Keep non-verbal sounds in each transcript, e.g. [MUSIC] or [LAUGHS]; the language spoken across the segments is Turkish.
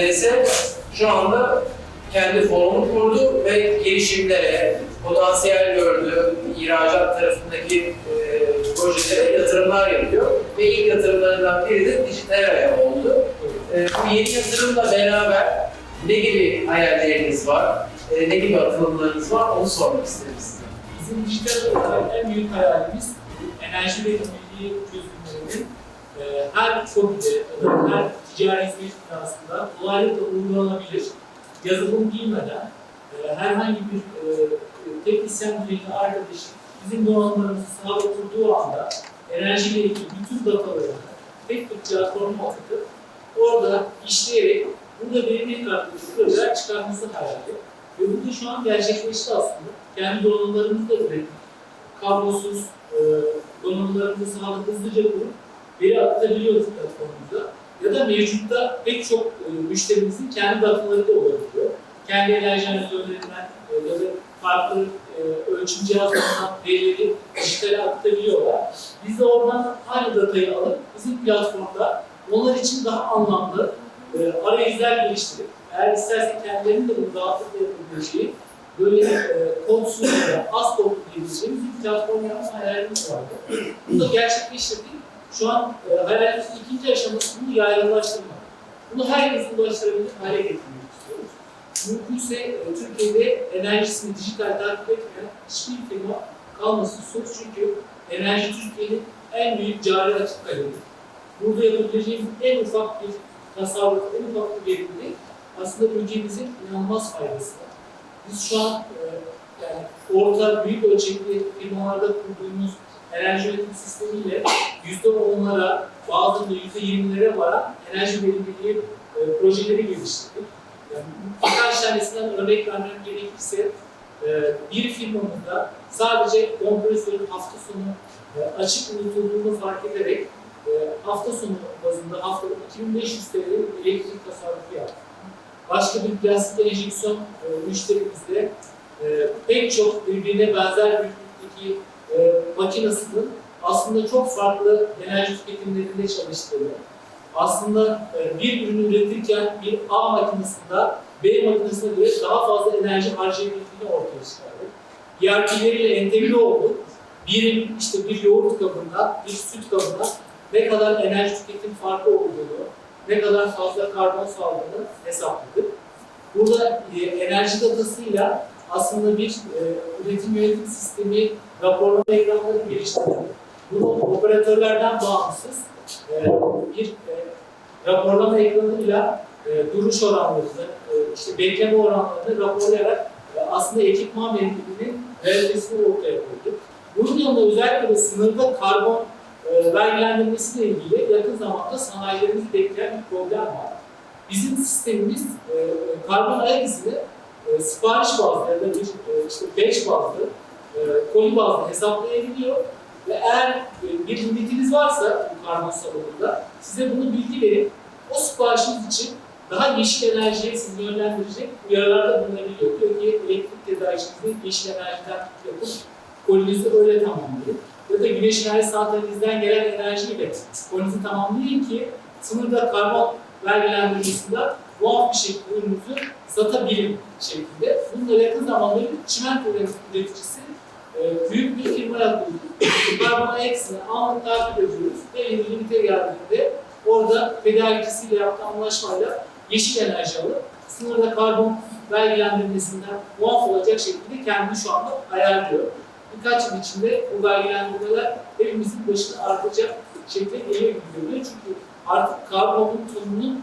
ODS şu anda kendi forumunu kurdu ve girişimlere, potansiyel gördüğü ihracat tarafındaki e, projelere yatırımlar yapıyor. Ve ilk yatırımlarından biri de Dijital oldu. E, bu yeni yatırımla beraber ne gibi hayalleriniz var, e, ne gibi atılımlarınız var onu sormak isterim size. Bizim dijital olarak en büyük hayalimiz enerji verimliliği çözümlerinin e, her da her ticari hizmet binasında kolaylıkla uygulanabilir, yazılım bilmeden e, herhangi bir e, teknisyen düzeyinde arkadaşın bizim donanımlarımızı sahada kurduğu anda enerjiyle ilgili bütün datalarını tek bir platforma atıp orada işleyerek burada verimlilik artırıcı çıkarması hayali. Ve bu da şu an gerçekleşti aslında. Kendi donanımlarımızı da ürettik. Kablosuz e, donanımlarımızı sahada hızlıca kurup veri aktarabiliyoruz platformumuza. Ya da mevcutta pek çok e, müşterimizin kendi dataları da olabiliyor. Kendi enerji analizörlerinden e, ya da farklı e, ölçüm cihazlarından verileri dijitale aktarabiliyorlar. Biz de oradan aynı datayı alıp bizim platformda onlar için daha anlamlı e, arayüzler geliştirip eğer isterse kendilerinin de bunu rahatlıkla yapabileceği böyle e, kodsuz ya az kodlu diyebileceğimiz bir platform yapma hayalimiz vardı. Bunu da gerçekleştirdik. Şu an e, hayalimizin ikinci aşaması bunu yaygınlaştırmak. Bunu herkese ulaştırabilir hale getirmek istiyoruz. Mümkünse e, Türkiye'de enerjisini dijital takip etmeyen hiçbir firma kalmasın söz çünkü enerji Türkiye'nin en büyük cari açık kalemi. Burada yapabileceğimiz en ufak bir tasarruf, en ufak bir verimlilik aslında ülkemizin inanılmaz faydası var. Biz şu an e, yani orta büyük ölçekli firmalarda kurduğumuz enerji yönetim sistemiyle yüzde onlara, bazılarında yüzde yirmilere varan enerji verimliliği e, projeleri geliştirdik. Yani birkaç tanesinden örnek vermem gerekirse e, bir firmamızda sadece kompresörün hafta sonu e, açık unutulduğunu fark ederek e, hafta sonu bazında haftada 2500 TL elektrik tasarrufu yaptık. Başka bir plastik enjeksiyon e, müşterimizde e, pek çok birbirine benzer büyüklükteki e, makinasının aslında çok farklı enerji tüketimlerinde çalıştığını, aslında e, bir ürünü üretirken bir A makinesinde B makinesine göre daha fazla enerji harcayabildiğini ortaya çıkardı. ERP'leriyle entegre olduk. Bir, işte bir yoğurt kabında, bir süt kabında ne kadar enerji tüketim farkı olduğunu, ne kadar fazla karbon saldığını hesapladık. Burada e, enerji datasıyla aslında bir e, üretim yönetim sistemi raporlama ekranları geliştirdik. Bunu operatörlerden bağımsız e, bir e, raporlama ekranıyla e, duruş oranlarını, e, işte bekleme oranlarını raporlayarak e, aslında ekipman verimliliğinin realitesini ortaya koyduk. Bunun yanında özellikle de sınırda karbon e, vergilendirmesiyle ilgili yakın zamanda sanayilerimizi bekleyen bir problem var. Bizim sistemimiz e, karbon ayak izini e, sipariş bazlı ya da bir e, işte batch bazlı, e, koli bazlı hesaplayabiliyor ve eğer e, bir limitiniz varsa bu karbon salınımında size bunu bilgi verip o siparişiniz için daha yeşil enerjiye sizi yönlendirecek uyarılarda bulunabiliyor. Diyor ki elektrik tedarikinizi yeşil enerjiden yapıp kolinizi öyle tamamlayın. Ya da güneş enerji santralinizden gelen enerjiyle kolinizi tamamlayın ki sınırda karbon vergilendirmesinde muaf bir şekilde ürününüzü satabilin şeklinde. Bununla yakın zamanda bir çimento üreticisi e, büyük bir firmaya kurduk. Karbon eksini anlık takip ediyoruz yeni limite geldiğinde orada tedarikçisiyle yaptığı anlaşmayla yeşil enerji alıp sınırda karbon vergilendirmesinden muaf olacak şekilde kendini şu anda ayarlıyor. Birkaç yıl içinde bu vergilendirmeler hepimizin başına artacak şekilde geliyor görünüyor. Çünkü artık karbonun tonunun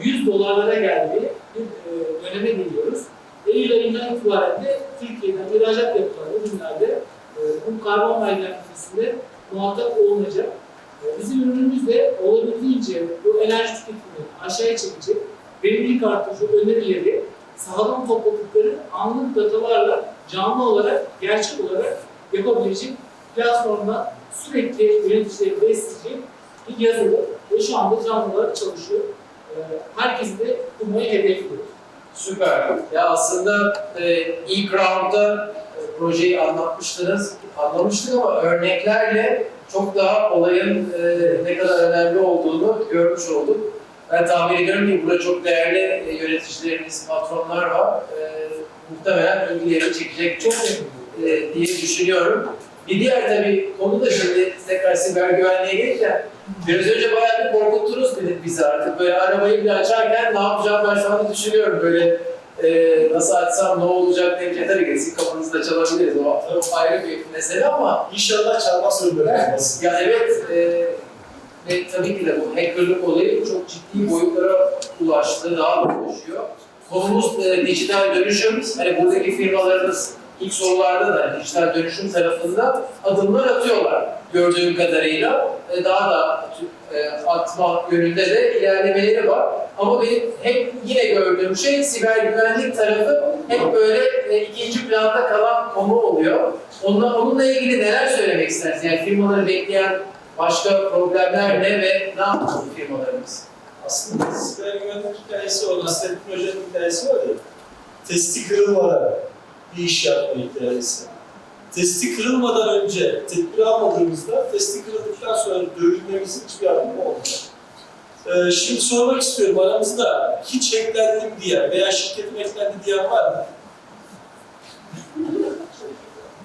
100 dolarlara geldiği bir e, döneme geliyoruz. Eylül ayından itibaren de Türkiye'den ihracat yapılan ürünlerde e, bu karbon vergilendirmesinde muhatap olunacak. E, Bizim ürünümüz de olabildiğince bu enerji tüketimini aşağıya çekecek, verimlilik artırıcı önerileri sahadan topladıkları anlık datalarla canlı olarak, gerçek olarak yapabilecek platformda sürekli yöneticileri besleyecek bir yazılı ve şu anda canlı olarak çalışıyor. Ee, Herkesi de kurmayı hedefliyoruz. Süper. Ya aslında e, ilk roundda e, projeyi anlatmıştınız, anlamıştık ama örneklerle çok daha olayın e, ne kadar önemli olduğunu görmüş olduk. Ben tahmin ediyorum ki burada çok değerli e, yöneticilerimiz, patronlar var. E, muhtemelen ilgileri çekecek Çok e, diye düşünüyorum. Bir diğer tabii konu da şimdi tekrar siber güvenliğe gelince biraz önce bayağı bir korkuttunuz dedik bizi artık. Böyle arabayı bile açarken ne yapacağım ben şu anda düşünüyorum. Böyle e, nasıl açsam ne olacak diye ki sizin kapınızda çalabiliriz. O, o ayrı bir mesele ama İnşallah zorunda kalmaz. ya evet e, ve tabii ki de bu hackerlık olayı çok ciddi boyutlara ulaştı, daha da ulaşıyor. Konumuz e, dijital dönüşüm. Hani buradaki firmalarınız ilk sorularda da dijital dönüşüm tarafında adımlar atıyorlar gördüğüm kadarıyla. E, daha da e, atma yönünde de ilerlemeleri var. Ama benim hep yine gördüğüm şey siber güvenlik tarafı hep böyle e, ikinci planda kalan konu oluyor. Onunla, onunla ilgili neler söylemek istersiniz? Yani firmaları bekleyen başka problemler ne ve ne bu firmalarımız? Aslında siber güvenlik hikayesi var, Nasrettin Hoca'nın hikayesi var ya. Testi kırılmadan bir iş yapma hikayesi. Testi kırılmadan önce tedbir almadığımızda, testi kırıldıktan sonra dövülmemizin hiçbir anlamı olmuyor. Ee, şimdi sormak istiyorum, aramızda hiç hacklendim diyen veya şirketim hacklendi diyen var mı? [LAUGHS]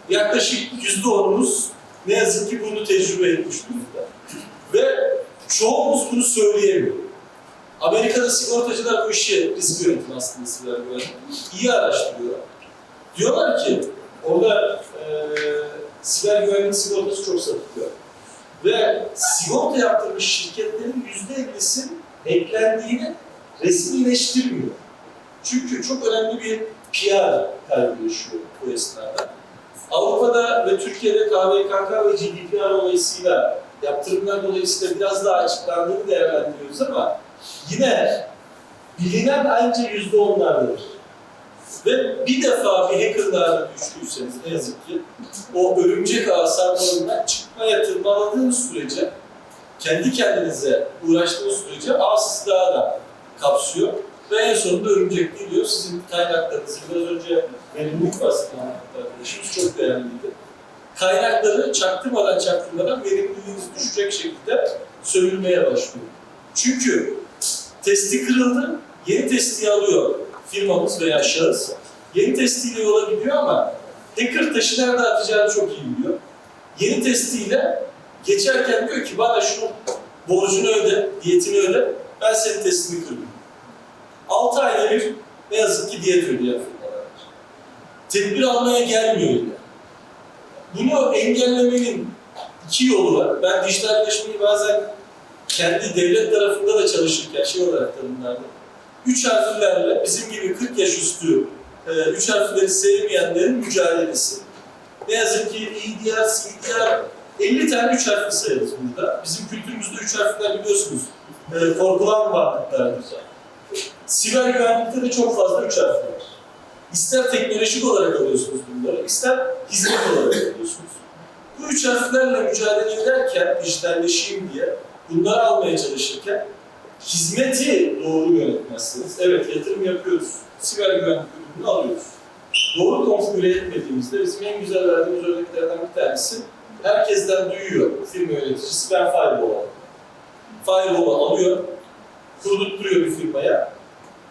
Yaklaşık yüzde onumuz ne yazık ki bunu tecrübe etmiş durumda. Ve çoğumuz bunu söyleyemiyor. Amerika'da sigortacılar bu işi risk yönetimi aslında güvenlik. iyi araştırıyorlar. Diyorlar ki orada e, siber güvenlik sigortası çok satılıyor. Ve sigorta yaptırmış şirketlerin yüzde ellisi eklendiğini resmileştirmiyor. Çünkü çok önemli bir PR kaybı yaşıyor bu esnada. Avrupa'da ve Türkiye'de KVKK ve GDPR dolayısıyla yaptırımlar dolayısıyla biraz daha açıklandığını değerlendiriyoruz ama yine bilinen ancak yüzde onlardır. Ve bir defa bir hackerlarla düştüyseniz ne yazık ki o örümcek ağ sarmalından çıkmaya tırmaladığınız sürece kendi kendinize uğraştığınız sürece ağ sizi daha da kapsıyor ve en sonunda örümcek geliyor. Sizin kaynaklarınızı biraz önce verimlilik bahsetti arkadaşımız çok değerliydi. Kaynakları çaktırmadan çaktırmadan verimliliğiniz düşecek şekilde sömürmeye başlıyor. Çünkü testi kırıldı, yeni testi alıyor firmamız veya şahıs. Yeni testiyle yola gidiyor ama hacker taşı nerede atacağını çok iyi biliyor. Yeni testiyle geçerken diyor ki bana şunu borcunu öde, diyetini öde, ben senin testini kırdım. 6 ayda bir ne yazık ki diyet ödüyor firmalar. Tedbir almaya gelmiyor yine. Bunu engellemenin iki yolu var. Ben dijitalleşmeyi bazen kendi devlet tarafında da çalışırken şey olarak tanımlardım. Üç harflerle bizim gibi 40 yaş üstü e, üç harfleri sevmeyenlerin mücadelesi. Ne yazık ki EDR, CDR 50 tane üç harfli sayarız burada. Bizim kültürümüzde üç harfler biliyorsunuz e, korkulan varlıklardır. Siber güvenlikte de çok fazla üç harfli var. İster teknolojik olarak alıyorsunuz bunları, ister hizmet olarak alıyorsunuz. Bu üç harflerle mücadele ederken, dijitalleşeyim diye, bunları almaya çalışırken, hizmeti doğru yönetmezseniz, evet yatırım yapıyoruz, siber güvenlik ürününü alıyoruz. Doğru konfigüre etmediğimizde bizim en güzel verdiğimiz örneklerden bir tanesi, herkesten duyuyor firma yöneticisi, ben firewall alayım. Firewall'u alıyor, kurdurtturuyor bir firmaya,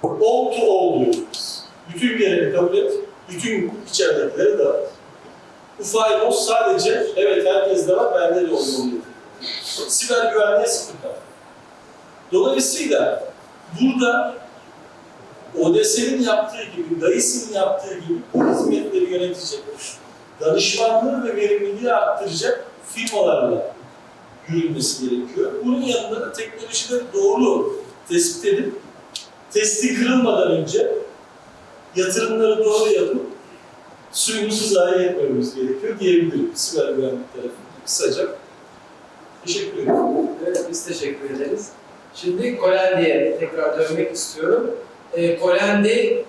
all to all diyoruz. Bütün geleni kabul et, bütün içeridekileri dağıt. Bu firewall sadece, evet herkeste var, bende de olmalıydı. Siber güvenliğe sıfır. Dolayısıyla burada ODS'nin yaptığı gibi, DAIS'in yaptığı gibi bu hizmetleri yönetecek, danışmanlığı ve verimliliği arttıracak firmalarla yürülmesi gerekiyor. Bunun yanında da teknolojileri doğru tespit edip, testi kırılmadan önce yatırımları doğru yapıp suyumuzu zayi etmememiz gerekiyor diyebilirim siber güvenlik tarafında kısaca. Teşekkür ederim. Evet, biz teşekkür ederiz. Şimdi Kolendi'ye tekrar dönmek istiyorum. E, Kolendi,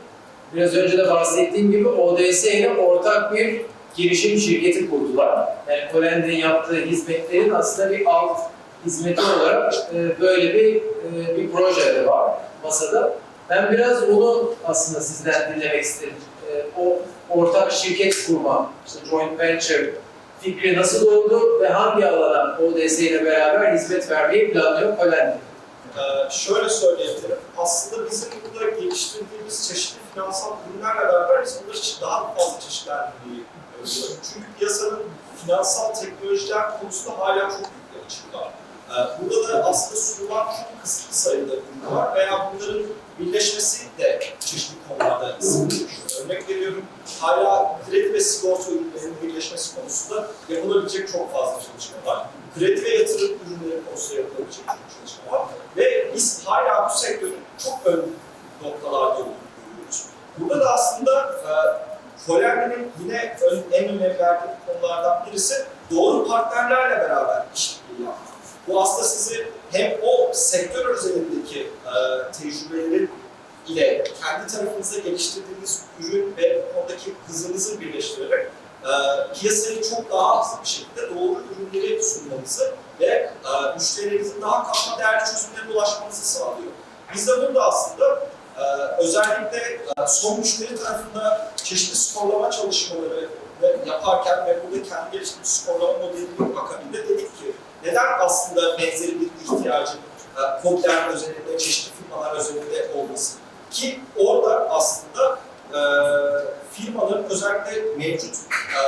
biraz önce de bahsettiğim gibi ODS ile ortak bir girişim şirketi kurdular. Yani Kolendi'nin yaptığı hizmetlerin aslında bir alt hizmeti olarak e, böyle bir e, bir proje de var masada. Ben biraz onu aslında sizden dinlemek istedim. E, o ortak şirket kurma, işte joint venture fikri nasıl oldu ve hangi alana ODS ile beraber hizmet vermeyi planlıyor Kolendi? Ee, şöyle söyleyebilirim. Aslında bizim burada geliştirdiğimiz çeşitli finansal ürünlerle beraber biz bunları daha fazla çeşitlendirmeyi öngörüyoruz. Çünkü piyasanın finansal teknolojiler konusunda hala çok büyük açık var. Ee, burada da aslında sunulan çok kısıtlı sayıda ürün var veya bunların birleşmesi de çeşitli konularda sıkıntı. Örnek veriyorum, hala kredi ve sigorta ürünlerinin birleşmesi konusunda yapılabilecek çok fazla çalışma var. Kredi ve yatırım ürünleri konusunda yapılabilecek çok çalışma var. Ve biz hala bu sektörün çok ön noktalarda olduğunu görüyoruz. Burada da aslında e, Polenmi'nin yine ön, en önemli verdiği konulardan birisi doğru partnerlerle beraber işbirliği yapmak. Bu aslında sizi hem o sektör özelindeki e, tecrübelerin ile kendi tarafınızda geliştirdiğiniz ürün ve oradaki hızınızı birleştirerek e, piyasayı çok daha hızlı bir şekilde doğru ürünleri sunmanızı ve e, müşterilerinizin daha katma değerli çözümlere ulaşmanızı sağlıyor. Biz de burada aslında e, özellikle e, son müşteri tarafında çeşitli skorlama çalışmaları ve yaparken ve burada kendi geliştirdiğimiz skorlama modelinin akabinde dedik ki neden aslında benzeri bir ihtiyacın e, COBİ'ler özelinde, çeşitli firmalar özelinde olmasın? Ki orada aslında e, firmaların özellikle mevcut e,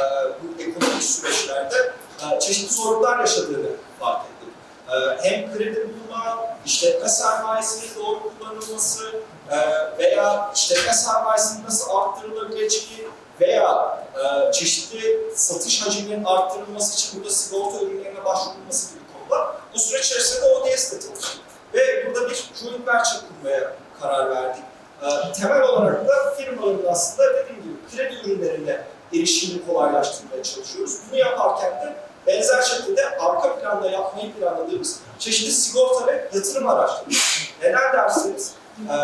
bu ekonomik süreçlerde e, çeşitli sorunlar yaşadığını fark ettik. E, hem kredi bulma, işletme sermayesinin doğru kullanılması e, veya işletme sermayesinin nasıl arttırılabileceği veya e, çeşitli satış hacminin arttırılması için burada sigorta ürünlerine başvurulması gibi konular. Bu süreç içerisinde ODS de çalıştık. Ve burada bir joint venture kurmaya karar verdik. E, temel olarak da firmaların aslında dediğim gibi kredi ürünlerine erişimini kolaylaştırmaya çalışıyoruz. Bunu yaparken de benzer şekilde arka planda yapmayı planladığımız çeşitli sigorta ve yatırım araçları. Neden derseniz e,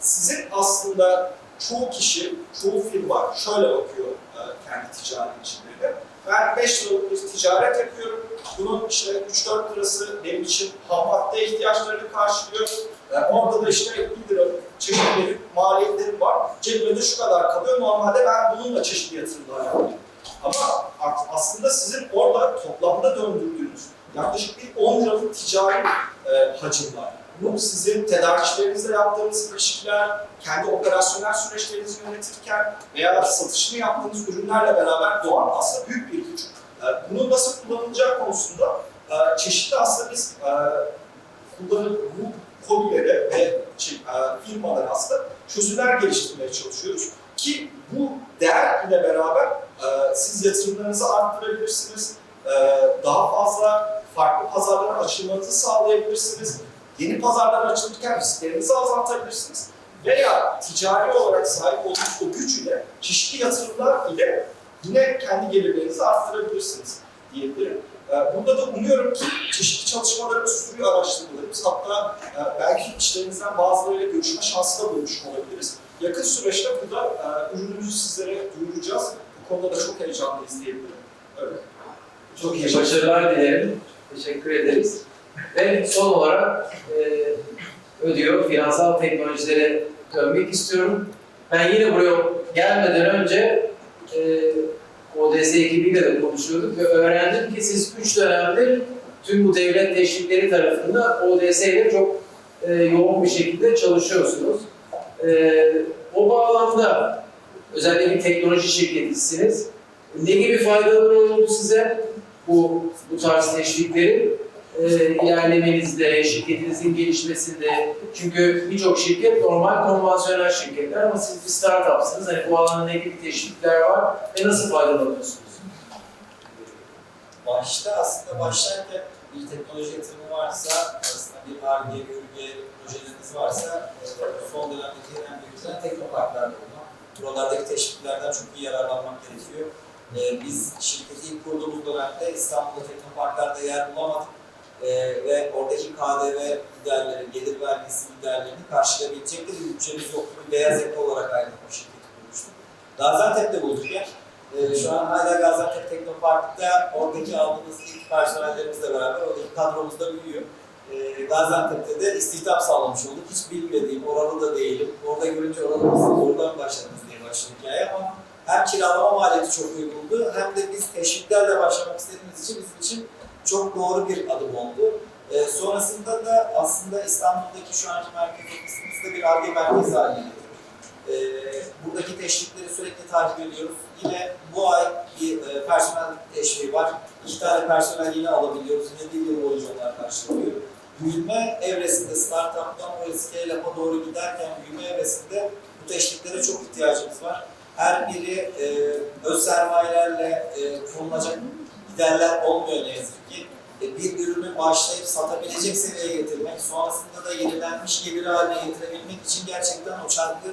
sizin aslında çoğu kişi, çoğu firma şöyle bakıyor e, kendi ticari ilişkilerine. Ben 5 liralık bir ticaret yapıyorum. Bunun işte 3-4 lirası benim için ham madde ihtiyaçlarını karşılıyor. E, orada da işte 1 liralık çeşitli maliyetlerim var. Cebime de şu kadar kalıyor. Normalde ben bununla çeşitli yatırımlar yapıyorum. Ama aslında sizin orada toplamda döndürdüğünüz yaklaşık bir 10 liralık ticari e, hacim var. Bu sizin tedarikçilerinizle yaptığınız ilişkiler, kendi operasyonel süreçlerinizi yönetirken veya satışını yaptığınız ürünlerle beraber doğan aslında büyük bir güç. E, Bunun nasıl kullanılacağı konusunda e, çeşitli aslında biz e, kullanıp bu kobilere ve şey, e, firmalara aslında çözümler geliştirmeye çalışıyoruz. Ki bu değer ile beraber e, siz yatırımlarınızı arttırabilirsiniz, e, daha fazla farklı pazarlara açılmanızı sağlayabilirsiniz, yeni pazarlara açılırken risklerinizi azaltabilirsiniz veya ticari olarak sahip olduğunuz o güç ile çeşitli yatırımlar ile yine kendi gelirlerinizi arttırabilirsiniz diyebilirim. Ee, Burada da umuyorum ki çeşitli çalışmalarımız sürüyor araştırmalarımız. Hatta e, belki işlerinizden bazılarıyla görüşme şansı da bulmuş olabiliriz. Yakın süreçte burada e, ürünümüzü sizlere duyuracağız. Bu konuda da çok heyecanlıyız diyebilirim. Öyle. Çok iyi başarılar dilerim. Teşekkür ederiz. Ve son olarak e, ödüyor finansal teknolojilere dönmek istiyorum. Ben yine buraya gelmeden önce e, ODS ekibiyle de konuşuyorduk ve öğrendim ki siz üç dönemdir tüm bu devlet teşvikleri tarafında ODS ile çok e, yoğun bir şekilde çalışıyorsunuz. E, o bağlamda özellikle bir teknoloji şirketisiniz. Ne gibi faydaları oldu size bu, bu tarz teşviklerin? E, ilerlemenizde, şirketinizin gelişmesinde. Çünkü birçok şirket normal konvansiyonel şirketler ama siz bir startupsınız. Hani bu alanda ne gibi teşvikler var ve nasıl faydalanıyorsunuz? Başta aslında başlarken bir teknoloji yatırımı varsa, aslında bir ARGE, ÜRGE projeleriniz varsa e, son dönemdeki en büyük güzel teknoparklarda olmak. Buralardaki teşviklerden çok iyi yararlanmak gerekiyor. E, Biz şirketi ilk kurduğumuz dönemde İstanbul'da teknoparklarda yer bulamadık. E, ve oradaki KDV giderleri, gelir vergisi giderlerini karşılayabilecek de bir bütçemiz yoktu. Bir beyaz yaka olarak ayrılık bu şirketi kurmuştuk. Gaziantep'te bulduk yer. Ee, şu an hala Gaziantep Teknopark'ta oradaki aldığımız ilk personellerimizle beraber oradaki kadromuz da büyüyor. Ee, Gaziantep'te de istihdam sağlamış olduk. Hiç bilmediğim, oralı da değilim. Orada görünce oralımızı oradan başladınız diye başladı hikaye ama hem kiralama maliyeti çok uygundu hem de biz teşviklerle başlamak istediğimiz için bizim için çok doğru bir adım oldu. Ee, sonrasında da aslında İstanbul'daki şu anki merkez ofisimizde bir ARGE merkezi haline getirdik. E, buradaki teşvikleri sürekli takip ediyoruz. Yine bu ay bir e, personel teşviği var. İki tane personel yine alabiliyoruz. Yine bir yıl boyunca onlar karşılanıyor. Büyüme evresinde, startup'tan o scale-up'a doğru giderken büyüme evresinde bu teşviklere çok ihtiyacımız var. Her biri e, öz sermayelerle e, kurulacak giderler olmuyor ne yazık ki. E, bir ürünü başlayıp satabilecek seviyeye getirmek, sonrasında da yenilenmiş gelir haline getirebilmek için gerçekten o çarkı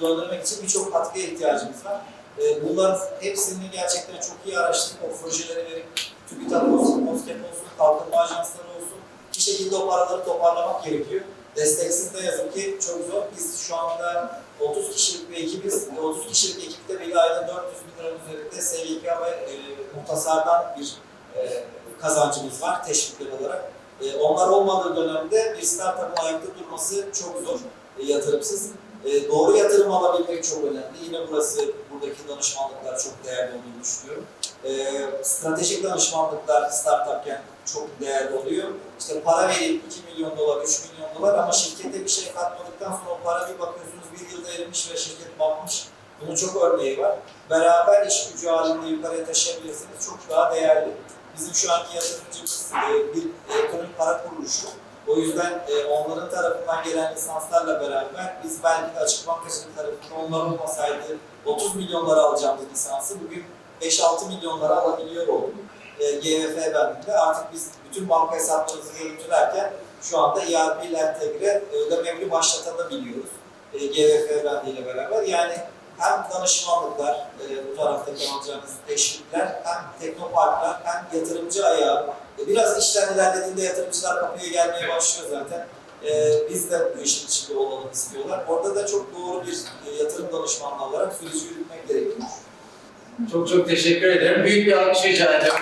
döndürmek için birçok katkıya ihtiyacımız var. E, bunların hepsini gerçekten çok iyi araştırıp o projeleri verip TÜBİTAK olsun, MOSGEB olsun, kalkınma ajansları olsun bir şekilde o paraları toparlamak gerekiyor. Desteksiz de yazık ki çok zor. Biz şu anda 30 kişilik bir ekibiz. ve 30 kişilik ekipte bir ayda 400 bin liranın üzerinde SGK ve e, muhtasardan bir e, kazancımız var teşvikler olarak. E, onlar olmadığı dönemde bir startup'ın ayakta durması çok zor, e, yatırımsız. E, doğru yatırım alabilmek çok önemli. Yine burası, buradaki danışmanlıklar çok değerli olduğunu düşünüyorum. E, stratejik danışmanlıklar startupken çok değerli oluyor. İşte para verip 2 milyon dolar, 3 milyon dolar ama şirkete bir şey katmadıktan sonra o para bir bakıyorsunuz bir yılda erimiş ve şirket batmış. Bunun çok örneği var. Beraber iş gücü halinde yukarıya taşıyabilirsiniz çok daha değerli. Bizim şu anki yatırımcımız e, bir elektronik para kuruluşu. O yüzden e, onların tarafından gelen lisanslarla beraber biz belki de açık bankacılık tarafından onlar olmasaydı 30 milyonlara alacağımız lisansı bugün 5-6 milyonlara alabiliyor olduk. E, GVF bendinde artık biz bütün banka hesaplarımızı görüntülerken şu anda ERP ile entegre e, ödemeli başlatabiliyoruz. E, GVF bendiyle beraber. Yani hem danışmanlıklar, e, bu taraftaki alacağınız teşvikler, hem teknoparklar, hem yatırımcı ayağı. E, biraz işler ilerlediğinde yatırımcılar kapıya gelmeye başlıyor zaten. E, biz de bu işin içinde olalım istiyorlar. Orada da çok doğru bir e, yatırım danışmanlığı olarak süreci yürütmek gerekiyor. Çok çok teşekkür ederim. Büyük bir alkış rica ediyorum.